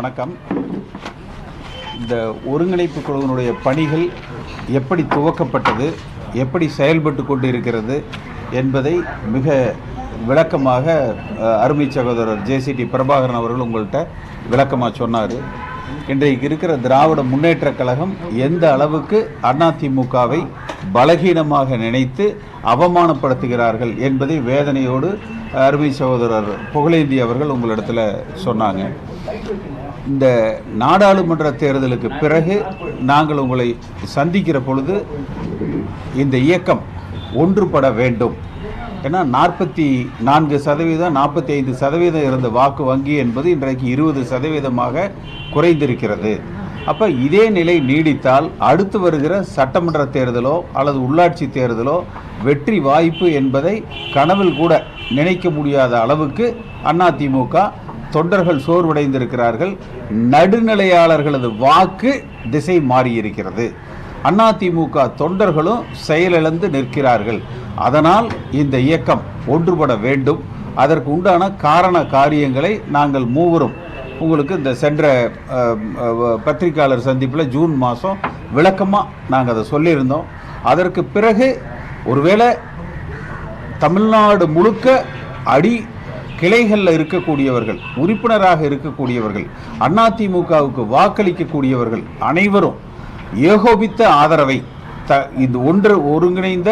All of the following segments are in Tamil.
வணக்கம். இந்த ஒருங்கிணைப்பு குழுவினுடைய பணிகள் எப்படி துவக்கப்பட்டது எப்படி செயல்பட்டு கொண்டு இருக்கிறது என்பதை மிக விளக்கமாக அருமை சகோதரர் ஜேசிடி பிரபாகரன் அவர்கள் உங்கள்கிட்ட விளக்கமாக சொன்னார். இன்றைக்கு இருக்கிற திராவிட முன்னேற்றக் கழகம் எந்த அளவுக்கு அதிமுகவை பலகீனமாக நினைத்து அவமானப்படுத்துகிறார்கள் என்பதை வேதனையோடு அருமை சகோதரர் புகழேந்தி அவர்கள் உங்களிடத்தில் சொன்னாங்க. இந்த நாடாளுமன்ற தேர்தலுக்கு பிறகு நாங்கள் உங்களை சந்திக்கிற பொழுது இந்த இயக்கம் ஒன்றுபட வேண்டும். ஏன்னா நாற்பத்தி நான்கு சதவீதம் நாற்பத்தி ஐந்து சதவீதம் இருந்த வாக்கு வங்கி என்பது இன்றைக்கு இருபது சதவீதமாக குறைந்திருக்கிறது. அப்போ இதே நிலை நீடித்தால் அடுத்து வருகிற சட்டமன்ற தேர்தலோ அல்லது உள்ளாட்சி தேர்தலோ வெற்றி வாய்ப்பு என்பதை கனவில் கூட நினைக்க முடியாத அளவுக்கு அதிமுக தொண்டர்கள் சோர்வடைந்திருக்கிறார்கள். நடுநிலையாளர்களது வாக்கு திசை மாறியிருக்கிறது. அதிமுக தொண்டர்களும் செயலிழந்து நிற்கிறார்கள். அதனால் இந்த இயக்கம் ஒன்றுபட வேண்டும். அதற்கு உண்டான காரண காரியங்களை நாங்கள் மூவரும் உங்களுக்கு இந்த சென்ற பத்திரிகையாளர் பத்திரிக்கையாளர் சந்திப்பில் ஜூன் மாதம் விளக்கமாக நாங்கள் அதை சொல்லியிருந்தோம். அதற்கு பிறகு ஒருவேளை தமிழ்நாடு முழுக்க அடி கிளைகளில் இருக்கக்கூடியவர்கள் உறுப்பினராக இருக்கக்கூடியவர்கள் அதிமுகவுக்கு வாக்களிக்கக்கூடியவர்கள் அனைவரும் ஏகோபித்த ஆதரவை த இந்த ஒன்று ஒருங்கிணைந்த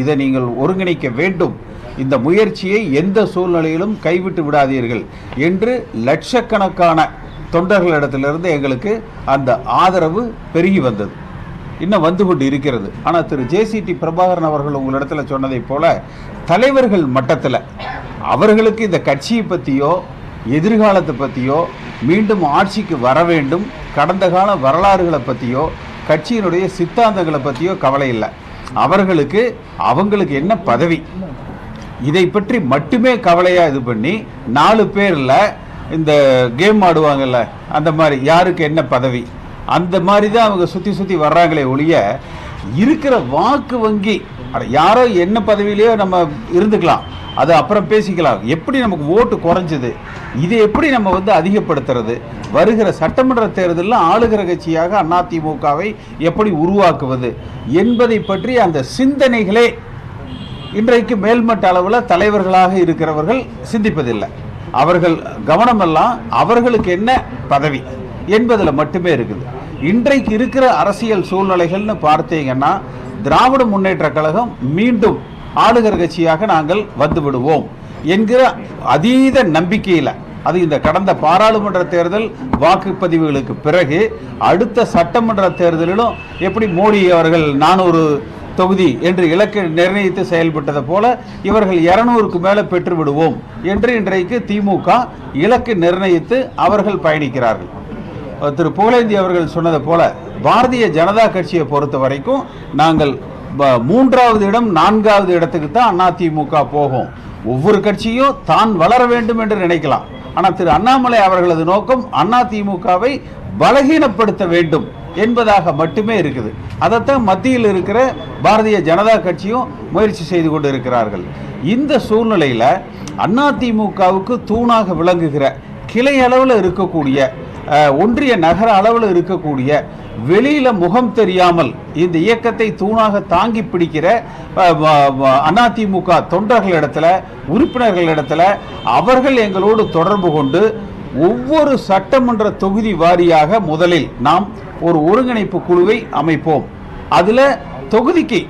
இதை நீங்கள் ஒருங்கிணைக்க வேண்டும். இந்த முயற்சியை எந்த சூழ்நிலையிலும் கைவிட்டு விடாதீர்கள் என்று லட்சக்கணக்கான தொண்டர்களிடத்திலிருந்து எங்களுக்கு அந்த ஆதரவு பெருகி வந்தது. இன்னும் வந்து கொண்டு இருக்கிறது. ஆனால் திரு. ஜேசிடி பிரபாகரன் அவர்கள் உங்களிடத்தில் சொன்னதைப் போல தலைவர்கள் மட்டத்தில் அவர்களுக்கு இந்த கட்சியை பற்றியோ எதிர்காலத்தை பற்றியோ மீண்டும் ஆட்சிக்கு வர வேண்டும். கடந்த கால வரலாறுகளை பற்றியோ கட்சியினுடைய சித்தாந்தங்களை பற்றியோ கவலை இல்லை. அவர்களுக்கு அவங்களுக்கு என்ன பதவி? இதை பற்றி மட்டுமே கவலையாக இது பண்ணி நாலு பேரில் இந்த கேம் ஆடுவாங்கல்ல அந்த மாதிரி யாருக்கு என்ன பதவி? அந்த மாதிரி தான் அவங்க சுற்றி சுற்றி வர்றாங்களே ஒழிய இருக்கிற வாக்கு வங்கி யாரோ என்ன பதவியிலையோ நம்ம இருந்துக்கலாம். அது அப்புறம் பேசிக்கலாம். எப்படி நமக்கு ஓட்டு குறைஞ்சது? இதை எப்படி நம்ம வந்து அதிகப்படுத்துறது? வருகிற சட்டமன்ற தேர்தலில் ஆளுகிற கட்சியாக அதிமுகவை எப்படி உருவாக்குவது? என்பதை பற்றி அந்த சிந்தனைகளே இன்றைக்கு மேல்மட்ட அளவில் தலைவர்களாக இருக்கிறவர்கள் சிந்திப்பதில்லை. அவர்கள் கவனமெல்லாம் அவர்களுக்கு என்ன பதவி என்பதில் மட்டுமே இருக்குது. இன்றைக்கு இருக்கிற அரசியல் சூழ்நிலைகள்னு பார்த்தீங்கன்னா திராவிட முன்னேற்றக் கழகம் மீண்டும் ஆளுகிற கட்சியாக நாங்கள் வந்துவிடுவோம் என்கிற அதீத நம்பிக்கையில் அது இந்த கடந்த பாராளுமன்ற தேர்தல் வாக்குப்பதிவுகளுக்கு பிறகு அடுத்த சட்டமன்ற தேர்தலிலும் எப்படி மோடி அவர்கள் நானூறு தொகுதி என்று இலக்கு நிர்ணயித்து செயல்பட்டது போல இவர்கள் இருநூறுக்கு மேலே பெற்று விடுவோம் என்று இன்றைக்கு திமுக இலக்கு நிர்ணயித்து அவர்கள் பயணிக்கிறார்கள். திரு புகழேந்தி அவர்கள் சொன்னது போல பாரதிய ஜனதா கட்சியை பொறுத்த வரைக்கும் நாங்கள் மூன்றாவது இடம் நான்காவது இடத்துக்கு தான் அதிமுக போகும். ஒவ்வொரு கட்சியும் தான் வளர வேண்டும் என்று நினைக்கலாம். ஆனால் திரு அண்ணாமலை அவர்களது நோக்கம் அதிமுகவை பலகீனப்படுத்த வேண்டும் என்பதாக மட்டுமே இருக்குது. அதைத்தான் மத்தியில் இருக்கிற பாரதிய ஜனதா கட்சியும் முயற்சி செய்து கொண்டு இருக்கிறார்கள். இந்த சூழ்நிலையில் அதிமுகவுக்கு தூணாக விளங்குகிற கிளை அளவில் இருக்கக்கூடிய ஒன்றிய நகர அளவில் இருக்கக்கூடிய வெளியில முகம் தெரியாமல் இந்த இயக்கத்தை தூணாக தாங்கி பிடிக்கிற அஹ், வ- வ- அதிமுக தொண்டர்களிடத்துல அவர்கள் எங்களோடு தொடர்பு கொண்டு ஒவ்வொரு சட்டமன்ற தொகுதி வாரியாக முதலில் நாம் ஒரு ஒருங்கிணைப்பு குழுவை அமைப்போம். அதில் தொகுதிக்கு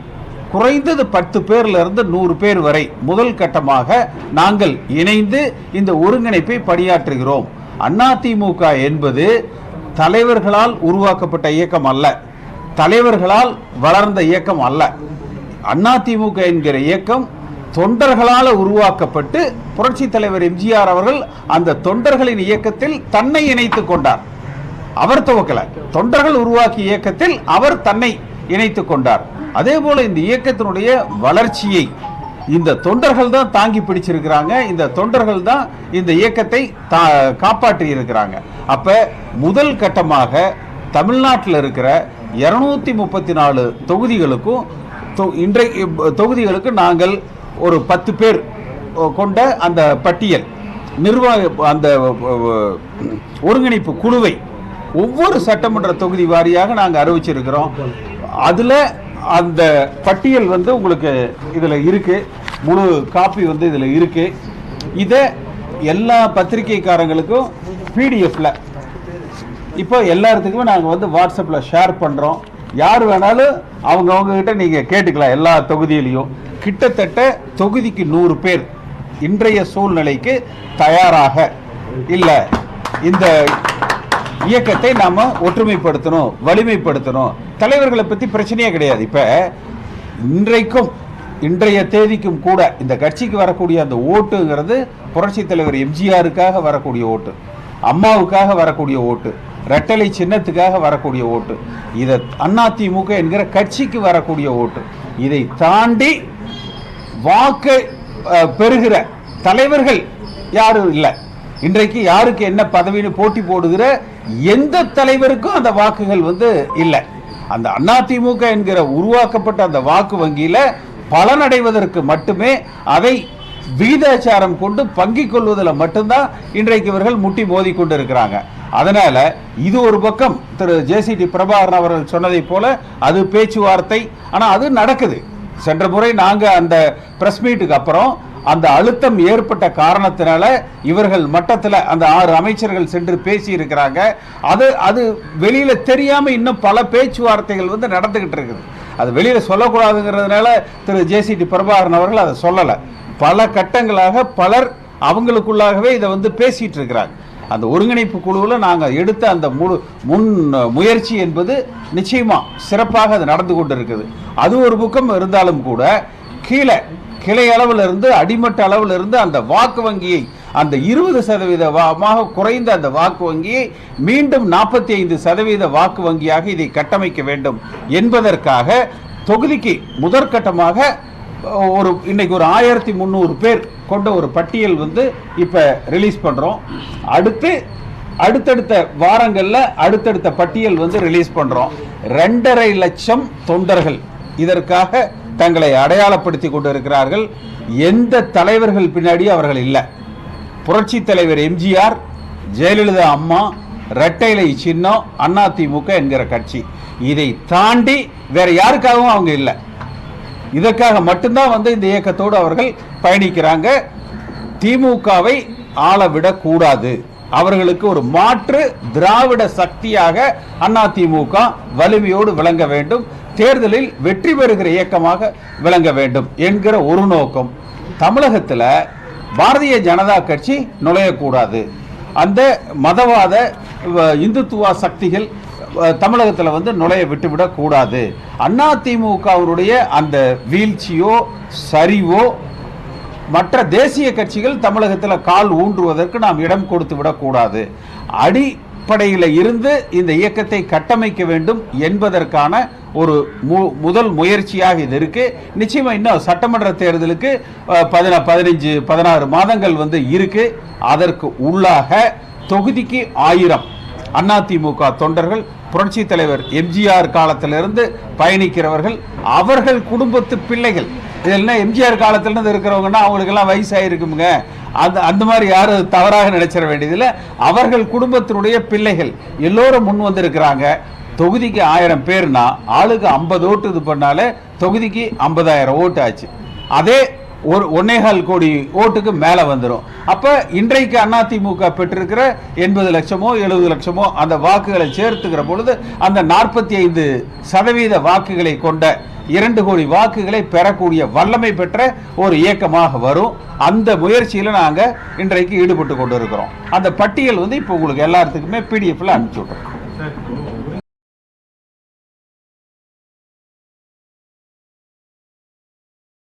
குறைந்தது பத்து பேர்லேருந்து நூறு பேர் வரை முதல் கட்டமாக நாங்கள் இணைந்து இந்த ஒருங்கிணைப்பை பணியாற்றுகிறோம். அதிமுக என்பது தலைவர்களால் உருவாக்கப்பட்ட இயக்கம் அல்ல. தலைவர்களால் வளர்ந்த இயக்கம் அல்ல. அதிமுக என்கிற இயக்கம் தொண்டர்களால் உருவாக்கப்பட்டு புரட்சி தலைவர் எம்ஜிஆர் அவர்கள் அந்த தொண்டர்களின் இயக்கத்தில் தன்னை இணைத்துக் கொண்டார். அவர் துவக்கல. தொண்டர்கள் உருவாக்கிய இயக்கத்தில் அவர் தன்னை இணைத்துக் கொண்டார். அதே போல இந்த இயக்கத்தினுடைய வளர்ச்சியை இந்த தொண்டர்கள் தான் தாங்கி பிடிச்சிருக்கிறாங்க. இந்த தொண்டர்கள் தான் இந்த இயக்கத்தை தா- காப்பாற்றி இருக்கிறாங்க. அப்ப முதல் கட்டமாக தமிழ்நாட்டில் இருக்கிற இருநூத்தி முப்பத்தி நாலு தொகுதிகளுக்கும் தொ- இன்றைக்கு தொகுதிகளுக்கு நாங்கள் ஒரு பத்து பேர் கொண்ட அந்த பட்டியல் நிர்வாக அந்த ஒருங்கிணைப்பு குழுவை ஒவ்வொரு சட்டமன்ற தொகுதி வாரியாக நாங்கள் அறிவிச்சிருக்கிறோம். அதில் அந்த பட்டியல் வந்து உங்களுக்கு இதில் இருக்குது முழு காப்பி வந்து இதில் இருக்குது இதை எல்லா பத்திரிகைக்காரங்களுக்கும் பிடிஎஃப்ல இப்போ எல்லாத்துக்குமே நாங்கள் வந்து வாட்ஸ்அப்பில் ஷேர் பண்ணுறோம் யார் வேணாலும் அவங்கவுங்க கிட்ட நீங்கள் கேட்டுக்கலாம் எல்லா தொகுதியிலையும். கிட்டத்தட்ட தொகுதிக்கு நூறு பேர் இன்றைய சூழ்நிலைக்கு தயாராக. இல்லை இந்த இயக்கத்தை நாம ஒற்றுமைப்படுத்தணும் வலிமைப்படுத்தணும். தலைவர்களை பற்றி பிரச்சனையே கிடையாது. இப்போ இன்றைக்கும் இன்றைய தேதிக்கும் கூட இந்த கட்சிக்கு வரக்கூடிய அந்த ஓட்டுங்கிறது புரட்சி தலைவர் எம்ஜிஆருக்காக வரக்கூடிய ஓட்டு அம்மாவுக்காக வரக்கூடிய ஓட்டு ரெட்டலை சின்னத்துக்காக வரக்கூடிய ஓட்டு இதை அதிமுக என்கிற கட்சிக்கு வரக்கூடிய ஓட்டு. இதை தாண்டி வாக்கு பெறுகிற தலைவர்கள் யாரும் இல்லை. இன்றைக்கு யாருக்கு என்ன பதவின்னு போட்டி போடுகிற எந்த தலைவருக்கும் அந்த வாக்குகள் வந்து இல்லை. அந்த அதிமுக என்கிற உருவாக்கப்பட்ட அந்த வாக்கு வங்கியில பலனடைவதற்கு மட்டுமே அதை விகிதாச்சாரம் கொண்டு பங்கிக் கொள்வதில் மட்டும்தான் இன்றைக்கு இவர்கள் முட்டி மோதி கொண்டு இருக்கிறாங்க அதனால இது ஒரு பக்கம் திரு ஜேசிடி பிரபாகரன் அவர்கள் சொன்னதைப் போல அது பேச்சுவார்த்தை. ஆனால் அது நடக்குது. சென்ற முறை நாங்கள் அந்த ப்ரெஸ் மீட்டுக்கு அப்புறம் அந்த அழுத்தம் ஏற்பட்ட காரணத்தினால இவர்கள் மட்டத்தில் அந்த ஆறு அமைச்சர்கள் சென்று பேசி இருக்கிறாங்க அது அது வெளியில தெரியாம இன்னும் பல பேச்சுவார்த்தைகள் வந்து நடந்துகிட்டு இருக்குது. அது வெளியில சொல்லக்கூடாதுங்கிறதுனால திரு ஜேசிடி பிரபாகரன் அவர்கள் அதை சொல்லலை. பல கட்டங்களாக பலர் அவங்களுக்குள்ளாகவே இதை வந்து பேசிட்டு இருக்கிறாங்க அந்த ஒருங்கிணைப்பு குழுவில் நாங்கள் எடுத்த அந்த முழு முன் முயற்சி என்பது நிச்சயமாக சிறப்பாக அது நடந்து கொண்டு இருக்குது அது ஒரு பக்கம் இருந்தாலும் கூட கீழே கிளை அளவில் இருந்து அடிமட்ட அளவில் இருந்து அந்த வாக்கு வங்கியை அந்த இருபது சதவீதமாக குறைந்த அந்த வாக்கு வங்கியை மீண்டும் நாற்பத்தி ஐந்து சதவீத வாக்கு வங்கியாக இதை கட்டமைக்க வேண்டும் என்பதற்காக தொகுதிக்கு முதற்கட்டமாக ஒரு இன்னைக்கு ஒரு ஆயிரத்தி முந்நூறு பேர் கொண்ட ஒரு பட்டியல் வந்து இப்போ ரிலீஸ் பண்ணுறோம் அடுத்து அடுத்தடுத்த வாரங்களில் அடுத்தடுத்த பட்டியல் வந்து ரிலீஸ் பண்ணுறோம் ரெண்டரை லட்சம் தொண்டர்கள் இதற்காக தங்களை அடையாளப்படுத்தி கொண்டு இருக்கிறார்கள் எந்த தலைவர்கள் பின்னாடியும் அவர்கள் இல்லை. புரட்சி தலைவர் எம்ஜிஆர் ஜெயலலிதா அம்மா ரெட்டைலை சின்னம் அதிமுக என்கிற கட்சி. இதை தாண்டி வேற யாருக்காகவும் அவங்க இல்லை. இதற்காக மட்டும்தான் வந்து இந்த இயக்கத்தோடு அவர்கள் பயணிக்கிறாங்க. திமுகவை ஆள விடக்கூடாது அவர்களுக்கு ஒரு மாற்று திராவிட சக்தியாக அதிமுக வலிமையோடு விளங்க வேண்டும். தேர்தலில் வெற்றி பெறுகிற இயக்கமாக விளங்க வேண்டும் என்கிற ஒரு நோக்கம். தமிழகத்தில் பாரதிய ஜனதா கட்சி நுழையக்கூடாது. அந்த மதவாத வ- இந்துத்துவ சக்திகள் தமிழகத்தில் வந்து நுழைய விட்டுவிடக்கூடாது அண்ணா திமுகவுடைய அந்த வீழ்ச்சியோ சரிவோ மற்ற தேசிய கட்சிகள் தமிழகத்தில் கால் ஊன்றுவதற்கு நாம் இடம் கொடுத்து விடக்கூடாது அடி அடிப்படையில் இருந்து இந்த இயக்கத்தை கட்டமைக்க வேண்டும் என்பதற்கான ஒரு மு முதல் முயற்சியாக இது இருக்கு. நிச்சயமா இன்னும் சட்டமன்ற தேர்தலுக்கு பதின பதினஞ்சு பதினாறு மாதங்கள் வந்து இருக்கு. அதற்கு உள்ளாக தொகுதிக்கு ஆயிரம் அதிமுக தொண்டர்கள் புரட்சி தலைவர் எம்ஜிஆர் காலத்திலிருந்து பயணிக்கிறவர்கள் அவர்கள் குடும்பத்து பிள்ளைகள். இதெல்லாம் எம்ஜிஆர் காலத்திலிருந்து இருக்கிறவங்கன்னா அவங்களுக்கெல்லாம் வயசாயிருக்குமுங்க. அந்த அந்த மாதிரி யாரும் தவறாக நினைச்சிட வேண்டியதில்லை. அவர்கள் குடும்பத்தினுடைய பிள்ளைகள். எல்லோரும் முன் வந்திருக்கிறாங்க. தொகுதிக்கு ஆயிரம் பேர்னா ஆளுக்கு ஐம்பது ஓட்டு இது பண்ணாலே தொகுதிக்கு ஐம்பதாயிரம் ஓட்டு ஆச்சு. அதே ஒரு ஒன்னேகால் கோடி ஓட்டுக்கு மேலே வந்துடும் அப்போ இன்றைக்கு அதிமுக பெற்றிருக்கிற எண்பது லட்சமோ எழுபது லட்சமோ அந்த வாக்குகளை சேர்த்துக்கிற பொழுது அந்த நாற்பத்தி ஐந்து சதவீத வாக்குகளை கொண்ட இரண்டு கோடி வாக்குகளை பெறக்கூடிய வல்லமை பெற்ற ஒரு இயக்கமாக வரும். அந்த முயற்சியில் நாங்கள் இன்றைக்கு ஈடுபட்டு கொண்டு இருக்கிறோம் அந்த பட்டியல் வந்து இப்போ உங்களுக்கு எல்லாத்துக்குமே பிடிஎஃப்ல அனுப்பிச்சு விட்றோம்